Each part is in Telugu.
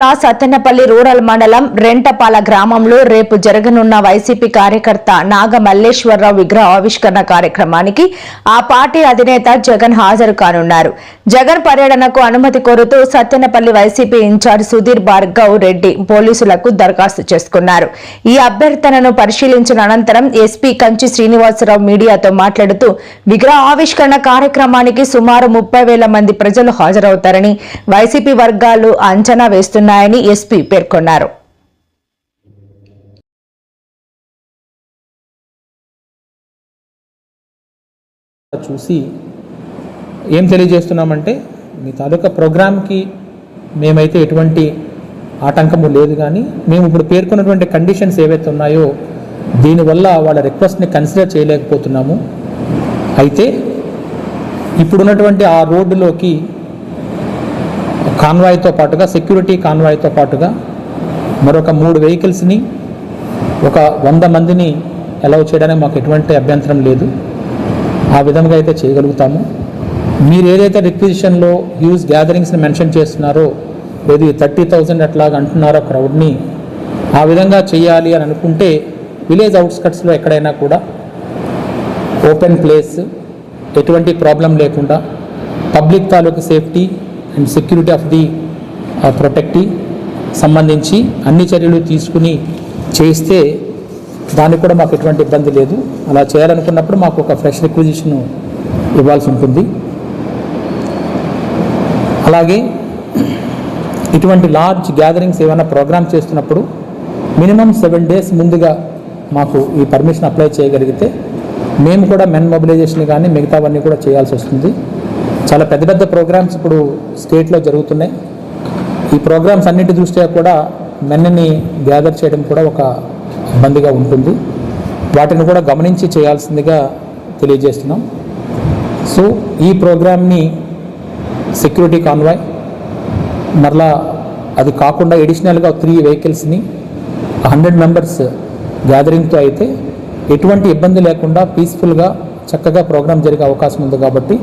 సత్తెనపల్లి రూరల్ మండలం రెంటపాల గ్రామంలో రేపు జరగనున్న వైసీపీ కార్యకర్త నాగ మల్లేశ్వరరావు విగ్రహ ఆవిష్కరణ కార్యక్రమానికి ఆ పార్టీ అధినేత జగన్ హాజరు కానున్నారు. జగన్ పర్యటనకు అనుమతి కోరుతూ సత్తెనపల్లి వైసీపీ ఇన్ఛార్జ్ సుధీర్ భార్గవ్ రెడ్డి పోలీసులకు దరఖాస్తు చేసుకున్నారు. ఈ అభ్యర్థనను పరిశీలించిన అనంతరం ఎస్పీ కంచి శ్రీనివాసరావు మీడియాతో మాట్లాడుతూ విగ్రహ ఆవిష్కరణ కార్యక్రమానికి సుమారు ముప్పై వేల మంది ప్రజలు హాజరవుతారని వైసీపీ వర్గాలు అంచనా వేస్తున్నారు. ఉన్నాయని ఎస్పీ పేర్కొన్నారు. చూసి ఏం తెలియజేస్తున్నామంటే మీ తాలూకా ప్రోగ్రామ్కి మేమైతే ఎటువంటి ఆటంకము లేదు కానీ మేము ఇప్పుడు పేర్కొన్నటువంటి కండిషన్స్ ఏవైతే ఉన్నాయో దీనివల్ల వాళ్ళ రిక్వెస్ట్ని కన్సిడర్ చేయలేకపోతున్నాము. అయితే ఇప్పుడున్నటువంటి ఆ రోడ్డులోకి కాన్వాయ్తో పాటుగా సెక్యూరిటీ కాన్వాయ్తో పాటుగా మరొక మూడు వెహికల్స్ని ఒక వంద మందిని అలౌ చేయడానికి మాకు ఎటువంటి అభ్యంతరం లేదు. ఆ విధంగా అయితే చేయగలుగుతాము. మీరు ఏదైతే రిక్విజిషన్లో హ్యూజ్ గ్యాదరింగ్స్ని మెన్షన్ చేస్తున్నారో లేదు థర్టీ థౌజండ్ అట్లాగా అంటున్నారో క్రౌడ్ని ఆ విధంగా చేయాలి అని అనుకుంటే విలేజ్ అవుట్స్కట్స్లో ఎక్కడైనా కూడా ఓపెన్ ప్లేస్ ఎటువంటి ప్రాబ్లం లేకుండా పబ్లిక్ తాలూకు safety and security of the protection సంబంధించి అన్ని చర్యలు తీసుకుని చేస్తే దానికి కూడా మాకు ఎటువంటి ఇబ్బంది లేదు. అలా చేయాలనుకున్నప్పుడు మాకు ఒక ఫ్రెష్ రిక్విజిషన్ ఇవ్వాల్సి ఉంటుంది. అలాగే ఇటువంటి లార్జ్ గ్యాదరింగ్స్ ఏమైనా ప్రోగ్రామ్ చేస్తున్నప్పుడు మినిమం సెవెన్ డేస్ ముందుగా మాకు ఈ పర్మిషన్ అప్లై చేయగలిగితే మేము కూడా మెన్ మొబిలైజేషన్ కానీ మిగతావన్నీ కూడా చేయాల్సి వస్తుంది. చాలా పెద్ద పెద్ద ప్రోగ్రామ్స్ ఇప్పుడు స్టేట్లో జరుగుతున్నాయి. ఈ ప్రోగ్రామ్స్ అన్నిటి దృష్ట్యా కూడా మెన్నని గ్యాదర్ చేయడం కూడా ఒక ఇబ్బందిగా ఉంటుంది. వాటిని కూడా గమనించి చేయాల్సిందిగా తెలియజేస్తున్నాం. సో ఈ ప్రోగ్రామ్ని సెక్యూరిటీ కాన్వాయ్ మరలా అది కాకుండా ఎడిషనల్గా త్రీ వెహికల్స్ని హండ్రెడ్ మెంబర్స్ గ్యాదరింగ్తో అయితే ఎటువంటి ఇబ్బంది లేకుండా పీస్ఫుల్గా చక్కగా ప్రోగ్రామ్ జరిగే అవకాశం ఉంది కాబట్టి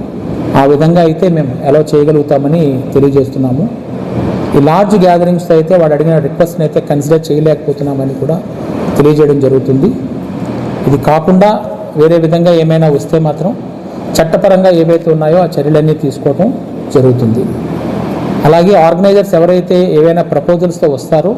ఆ విధంగా అయితే మేము ఎలా చేయగలుగుతామని తెలియజేస్తున్నాము. ఈ లార్జ్ గ్యాదరింగ్స్ అయితే వాడు అడిగిన రిక్వెస్ట్ని అయితే కన్సిడర్ చేయలేకపోతున్నామని కూడా తెలియజేయడం జరుగుతుంది. ఇది కాకుండా వేరే విధంగా ఏమైనా వస్తే మాత్రం చట్టపరంగా ఏవైతే ఉన్నాయో ఆ చర్యలన్నీ తీసుకోవటం జరుగుతుంది. అలాగే ఆర్గనైజర్స్ ఎవరైతే ఏవైనా ప్రపోజల్స్తో వస్తారో